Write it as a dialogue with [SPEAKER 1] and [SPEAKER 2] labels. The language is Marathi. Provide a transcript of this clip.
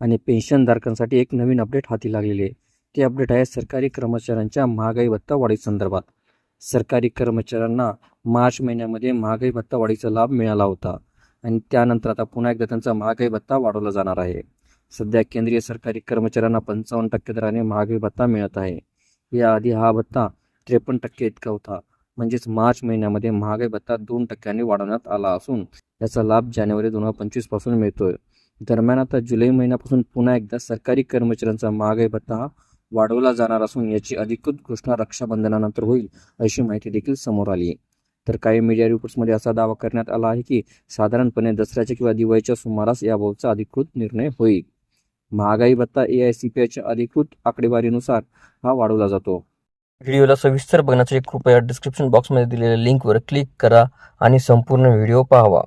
[SPEAKER 1] आणि पेन्शनधारकांसाठी एक नवीन अपडेट हाती लागलेली आहे. ते अपडेट आहे सरकारी कर्मचाऱ्यांच्या महागाई भत्ता वाढी संदर्भात. सरकारी कर्मचाऱ्यांना मार्च महिन्यामध्ये महागाई भत्ता वाढीचा लाभ मिळाला होता आणि त्यानंतर आता पुन्हा एकदा त्यांचा महागाई भत्ता वाढवला जाणार आहे. सध्या केंद्रीय सरकारी कर्मचाऱ्यांना पंचावन्न टक्के दराने महागाई भत्ता मिळत आहे. याआधी हा भत्ता त्रेपन्न टक्के इतका होता. म्हणजेच मार्च महिन्यामध्ये महागाई भत्ता दोन टक्क्यांनी वाढवण्यात आला असून याचा लाभ जानेवारी दोन हजार पंचवीसपासून मिळतोय. दरम्यान आता जुलै महिन्यापासून पुन्हा एकदा सरकारी कर्मचाऱ्यांचा महागाई भत्ता हा वाढवला जाणार असून याची अधिकृत घोषणा रक्षाबंधनानंतर होईल अशी माहिती देखील समोर आली. आहे तर काही मीडिया रिपोर्ट्समध्ये असा दावा करण्यात आला आहे की साधारणपणे दसऱ्याच्या किंवा दिवाळीच्या सुमारास याबाबतचा अधिकृत निर्णय होईल. महागाई भत्ता ए आय सी पी आयच्या अधिकृत आकडेवारीनुसार हा वाढवला जातो. व्हिडिओला सविस्तर बघण्यासाठी कृपया डिस्क्रिप्शन बॉक्समध्ये दिलेल्या लिंकवर क्लिक करा आणि संपूर्ण व्हिडिओ पाहावा.